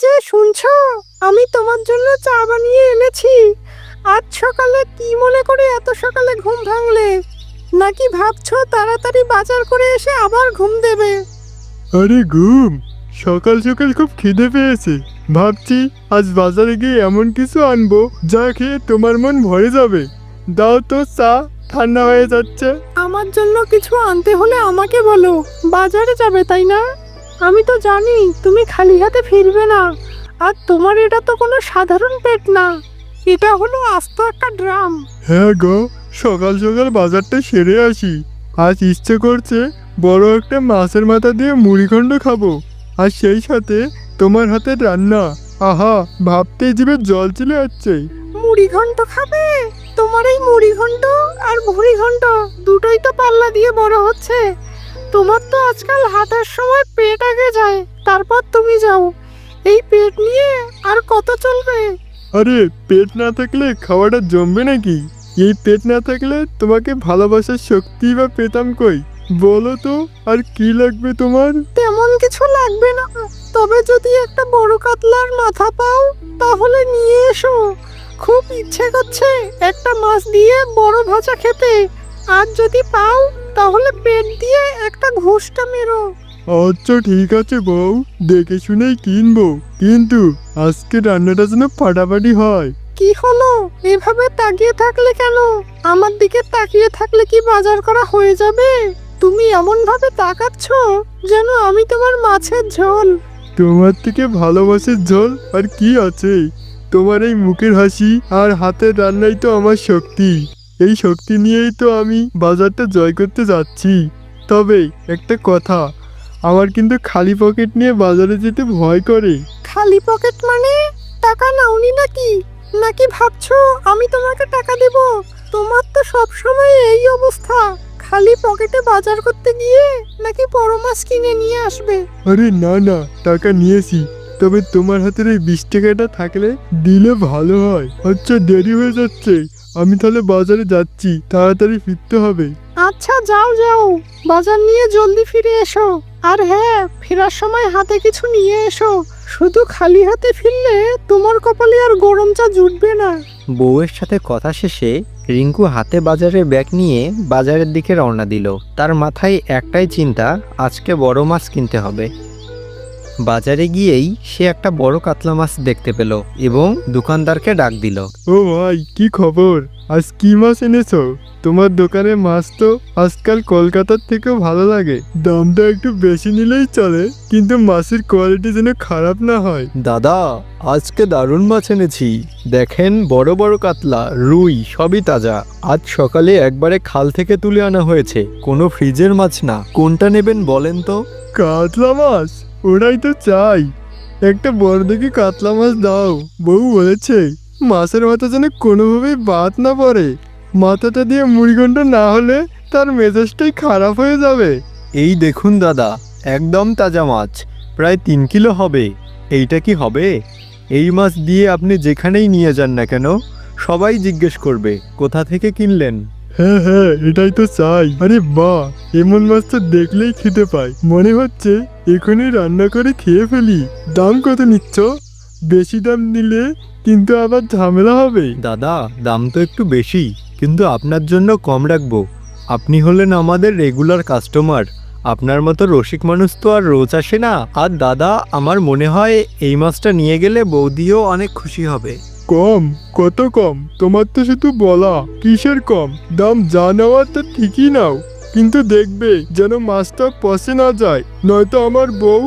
যে শুনছ? আমি তোমার জন্য চা বানিয়ে এনেছি। আজ সকালে কি মনে করে এত সকালে ঘুম ভাঙলে? নাকি ভাবছ তাড়াতাড়ি বাজার করে এসে আবার ঘুম দেবে? আরে ঘুম! সকাল সকাল খুব খিদে পেয়েছে। ভাবছি আজ বাজারে গিয়ে এমন কিছু আনব যা খেয়ে তোমার মন ভরে যাবে। দাও তো চা ঠান্ডা হয়ে যাচ্ছে। আমার জন্য কিছু আনতে হলে আমাকে বলো। বাজারে যাবে তাই না? আমি তো জানি তুমি খালি হাতে ফিরবে না। আর তোমার এটা তো কোনো সাধারণ পেট না। এটা হলো আস্ত একটা ড্রাম। হ্যাঁ গো সকাল সকাল বাজারটা সেরে আসি। আজ ইচ্ছে করছে বড় একটা মাছের মাথা দিয়ে মুড়িখণ্ড খাব। আর সেই সাথে তোমার হাতের রান্না। আহা ভাবতেই জিভে জল চলে যাচ্ছে মুড়ি ঘন্ট খাবে? তোমার এই মুড়ি ঘন্ট আর ভুড়ি ঘন্ট দুটোই তো পাল্লা দিয়ে বড় হচ্ছে। তোমার তো আজকাল হাঁটার সময় পেট আগে যায় তারপর তুমি যাও। এই পেট নিয়ে আর কত চলবে? আরে পেট না থাকলে খাওয়াটা জমবে নাকি? এই পেট না থাকলে তোমাকে ভালোবাসার শক্তি বা পেতাম কই? বলো তো আর কি লাগবে তোমার? তেমন কিছু লাগবে না। তবে যদি একটা বড় কাতলার মাথা পাও তাহলে নিয়ে এসো। খুব ইচ্ছে করছে একটা মাছ দিয়ে বড় ভাজা খেতে। আর যদি পাও তাহলে পেট দিয়ে একটা ঘুষটা মেরো। আচ্ছা ঠিক আছে বউ। দেখে শুনেই কিনবো। কিন্তু আজকে রান্নাটা যেন ফাটাফাটি হয়। কি হলো? এভাবে তাকিয়ে থাকলে কেন? আমার দিকে তাকিয়ে থাকলে কি বাজার করা হয়ে যাবে? তুমি এমন ভাবে তাকাচ্ছ যেন আমি তোমার মাছের ঝোল। তোমার থেকে ভালোবাসার ঝোল? আর কি আছে? তোমার এই মুখের হাসি আর হাতের রান্নাই তো আমার শক্তি। এই শক্তি নিয়েই তো আমি বাজারটা জয় করতে যাচ্ছি। তবে একটা কথা আমার কিন্তু খালি পকেট নিয়ে বাজারে যেতে ভয় করে। খালি পকেট মানে? টাকা নাওনি নাকি? নাকি ভাবছ আমি তোমাকে টাকা দেব? তোমার তো সব সময় এই অবস্থা। খালি পকেটে বাজার করতে গিয়ে নাকি বড় মাছ কিনে নিয়ে আসবে? আরে না না টাকা নিয়েছি। তবে তোমার হাতের এই বিশ টাকাটা থাকলে দিলে ভালো হয়। আচ্ছা দেরি হয়ে যাচ্ছে। আমি তাহলে বাজারে যাচ্ছি। তাড়াতাড়ি ফিরতে হবে। আচ্ছা যাও যাও। বাজার নিয়ে জলদি ফিরে এসো। আর হ্যাঁ ফেরার সময় হাতে কিছু নিয়ে এসো। শুধু খালি হাতে ফিরলে তোমার কপালে আর গরম চা জুটবে না। বউয়ের সাথে কথা শেষে রিঙ্কু হাতে বাজারের ব্যাগ নিয়ে বাজারের দিকে রওনা দিল। তার মাথায় একটাই চিন্তা আজকে বড় মাছ কিনতে হবে। বাজারে গিয়েই সে একটা বড় কাতলা মাছ দেখতে পেল এবং দোকানদারকে ডাক দিল। ও ভাই কি খবর? আজ কি মাছ এনেছো? তোমার দোকানে মাছ তো আজকাল কলকাতার থেকেও ভালো লাগে। দামটা একটু বেশি নিলেই চলে কিন্তু মাছের কোয়ালিটি যেন খারাপ না হয়। দাদা আজকে দারুণ মাছ এনেছি। দেখেন বড় বড় কাতলা রুই সবই তাজা। আজ সকালে একবারে খাল থেকে তুলে আনা হয়েছে। কোনো ফ্রিজের মাছ না। কোনটা নেবেন বলেন তো? কাতলা মাছ? ওরাই তো চাই। একটা বড় দেখে কাতলা মাছ দাও, বউ বলেছে। মাছের মাথা যেন কোনোভাবেই বাদ না পড়ে। মাথাটা দিয়ে মুড়িঘণ্ট না হলে তার মেজাজটাই খারাপ হয়ে যাবে। এই দেখুন দাদা, একদম তাজা মাছ। প্রায় তিন কিলো হবে। এইটা কি হবে? এই মাছ দিয়ে আপনি যেখানেই নিয়ে যান না কেন, সবাই জিজ্ঞেস করবে, কোথা থেকে কিনলেন? হ্যাঁ হ্যাঁ এটাই তো চাই। আরে বাহ এমন মাছ তো দেখলেই খেতে পাই। মনে হচ্ছে এখনই রান্না করে খেয়ে ফেলি। দাম কত নিচ্ছ? বেশি দাম নিলে কিন্তু আবার ঝামেলা হবে। দাদা, দাম তো একটু বেশি, কিন্তু আপনার জন্য কম রাখব। আপনি হলেন আমাদের রেগুলার কাস্টমার আপনার মতো রসিক মানুষ তো আর রোজ আসে না। আর দাদা, আমার মনে হয় এই মাছটা নিয়ে গেলে বৌদিও অনেক খুশি হবে। কম কত কম? তোমার তো শুধু বলা কিসের কম? দাম যা নেওয়ার তো ঠিকই নাও। কিন্তু দেখবে যেন মাছটা পচে না যায় নয়তো আমার বউ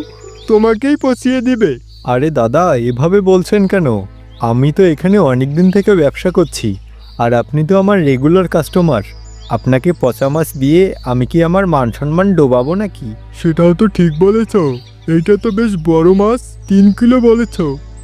তোমাকেই পচিয়ে দিবে। আরে দাদা এভাবে বলছেন কেন? আমি তো এখানে অনেক দিন থেকে ব্যবসা করছি আর আপনি তো আমার রেগুলার কাস্টমার আপনাকে পচা মাছ দিয়ে আমি কি আমার মান সম্মান ডোবাবো নাকি? সেটাও তো ঠিক বলেছ। এইটা তো বেশ বড় মাছ তিন কিলো বলেছ।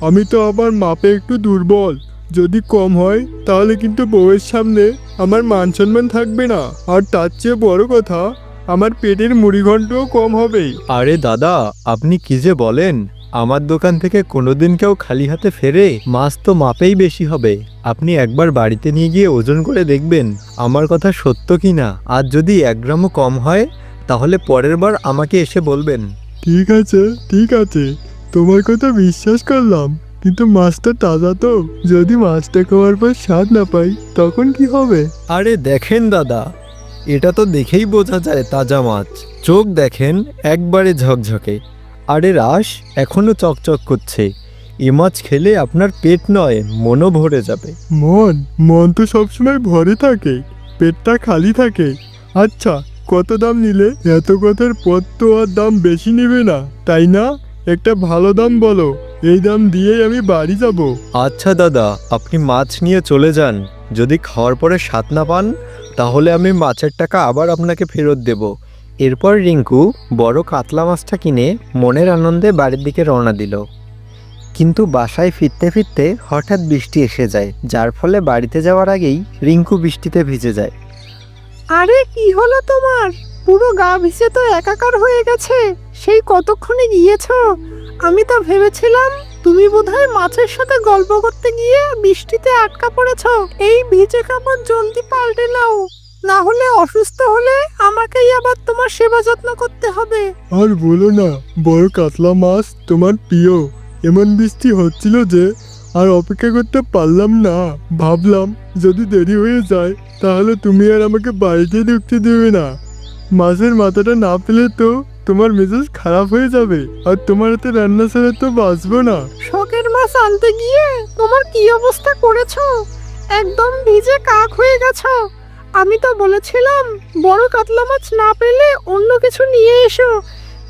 আমি তো আমার মাপে একটু দুর্বল। যদি কম হয় তাহলে কিন্তু বউয়ের সামনে আমার মান সম্মান থাকবে না। আর তার চেয়ে বড় কথা আমার পেটের মুড়িঘণ্টও কম হবে। আরে দাদা আপনি কি যে বলেন? আমার দোকান থেকে কোনোদিন কেউ খালি হাতে ফেরে মাছ তো মাপেই বেশি হবে। আপনি একবার বাড়িতে নিয়ে গিয়ে ওজন করে দেখবেন আমার কথা সত্য কি না? আর যদি এক গ্রামও কম হয় তাহলে পরের বার আমাকে এসে বলবেন। ঠিক আছে ঠিক আছে। তোমার কথা বিশ্বাস করলাম কিন্তু মাছটা তাজা তো। যদি মাছটা খাওয়ার পর স্বাদ না পাই তখন কি হবে? আরে দেখেন দাদা এটা তো দেখেই বোঝা যায় তাজা মাছ। চোখ দেখেন একবারে ঝকঝকে। আরে রাস এখনও চকচক করছে। এ মাছ খেলে আপনার পেট নয় মনও ভরে যাবে। মন মন তো সবসময় ভরে থাকে পেটটা খালি থাকে। আচ্ছা কত দাম নিলে? এত কথার পথ তো আর দাম বেশি নেবে না তাই না? একটা ভালো দাম বলো এই দাম দিয়েই আমি বাড়ি যাব। আচ্ছা দাদা আপনি মাছ নিয়ে চলে যান। যদি খাওয়ার পরে স্বাদ না পান তাহলে আমি মাছের টাকা আবার আপনাকে ফেরত দেব। এরপর রিঙ্কু বড় কাতলা মাছটা কিনে মনের আনন্দে বাড়ির দিকে রওনা দিল। কিন্তু বাসায় ফিরতে ফিরতে হঠাৎ বৃষ্টি এসে যায় যার ফলে বাড়িতে যাওয়ার আগেই রিঙ্কু বৃষ্টিতে ভিজে যায়। আরে কি হলো তোমার? পুরো গা ভিজে তো একাকার হয়ে গেছে। সেই কতক্ষণে গিয়েছ? আমি তো ভেবেছিলাম তুমি বোধহয় মাছের সাথে গল্প করতে গিয়ে বৃষ্টিতে আটকা পড়েছ। এই ভিজে কাপড় জলদি পাল্টে নাও। না হলে অসুস্থ হলে আমাকেই আবার তোমার সেবা যত্ন করতে হবে। আর বলো না, বড় কাতলা মাছ তোমার প্রিয়। এমন বৃষ্টি হচ্ছিল যে আর অপেক্ষা করতে পারলাম না। ভাবলাম, যদি দেরি হয়ে যায়, তাহলে তুমি আর আমাকে বাড়িতে ঢুকতে দেবে না। মাছের মাথাটা না পেলে তো তোমার মেজাজ খারাপ হয়ে যাবে আর তোমার হাতে রান্না ছাড়া তো বাঁচবো না। শখের মাছ আনতে গিয়ে তোমার কি অবস্থা করেছ? একদম ভিজে কাক হয়ে গেছো। আমি তো বলেছিলাম বড় কাতলা মাছ না পেলে অন্য কিছু নিয়ে এসো।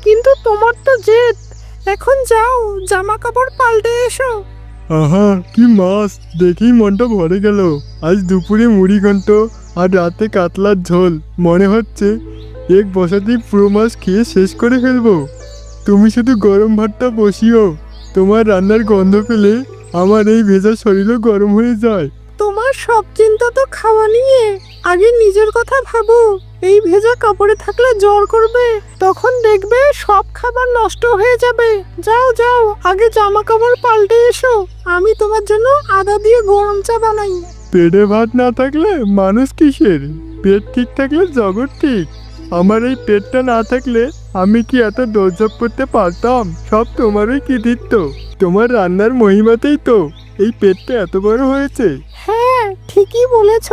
কিন্তু তোমার তো জেদ। এখন যাও জামা কাপড় পাল্টে এসো। আহা কি মাছ! দেখেই মনটা ভরে গেল। আজ দুপুরে মুড়ি ঘন্ট আর রাতে কাতলার ঝোল। মনে হচ্ছে এক বসাতেই পুরো মাছ খেয়ে শেষ করে ফেলব। তুমি শুধু গরম ভাতটা বসিও। তোমার রান্নার গন্ধ পেলে আমার এই ভেজা শরীরও গরম হয়ে যায়। তোমার সব চিন্তা তো খাওয়া নিয়ে। আগে নিজের কথা ভাবো। এই ভেজা কাপড়ে থাকলে জ্বর করবে। তখন দেখবে সব খাবার নষ্ট হয়ে যাবে। যাও যাও আগে জামা কাপড় পাল্টে এসো। আমি তোমার জন্য আদা দিয়ে গরম চা বানাই। পেটে ভাত না থাকলে মানুষ কিসের? পেট ঠিক থাকলে জগৎ ঠিক। আমার এই পেটটা না থাকলে আমি কি এত দৌড়ঝাপ করতে পারতাম? সব তোমারই কৃতিত্ব। তোমার রান্নার মহিমাতেই তো এই পেটটা এত বড় হয়েছে। হ্যাঁ ঠিকই বলেছ।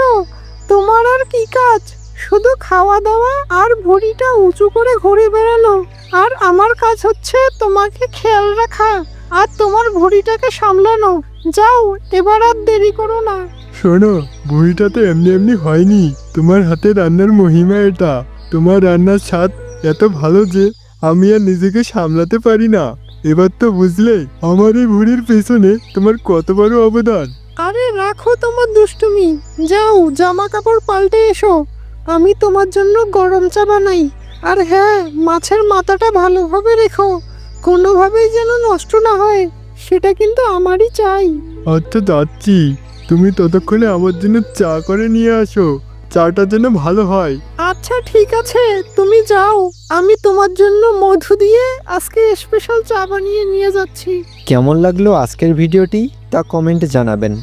তোমার আর কি কাজ? শুধু খাওয়া দাওয়া আর ভুঁড়িটা উঁচু করে ঘুরে বেড়ানো আর আমার কাজ হচ্ছে তোমাকে খেয়াল রাখা আর তোমার ভুঁড়িটাকে সামলানো। যাও এবার আর দেরি করো না। শোনো ভুঁড়িটা তো এমনি এমনি হয়নি। তোমার হাতে রান্নার মহিমা এটা। তোমার রান্নার স্বাদ এত ভালো যে আমি আর নিজেকে সামলাতে পারি না। এবার তো বুঝলে আমার এই ভুড়ির পেছনে তোমার কত বড় অবদান। আরে রাখো তোমার দুষ্টুমি। যাও জামা কাপড় পাল্টে এসো। আমি তোমার জন্য গরম চা বানাই। আর হ্যাঁ মাছের মাথাটা ভালোভাবে রেখো। কোনোভাবেই যেন নষ্ট না হয়। সেটা কিন্তু আমারই চাই। আচ্ছা যাচ্ছি। তুমি ততক্ষণে আমার জন্য চা করে নিয়ে আসো। চাটা যেন ভালো হয়। আচ্ছা ঠিক আছে তুমি যাও। আমি তোমার জন্য মধু দিয়ে আজকে স্পেশাল চা বানিয়ে নিয়ে যাচ্ছি। কেমন লাগল আজকের ভিডিওটি তা কমেন্টে জানাবেন।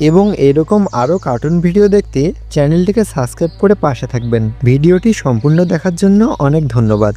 এবং এরকম আরও কার্টুন ভিডিও দেখতে চ্যানেলটিকে সাবস্ক্রাইব করে পাশে থাকবেন। ভিডিওটি সম্পূর্ণ দেখার জন্য অনেক ধন্যবাদ।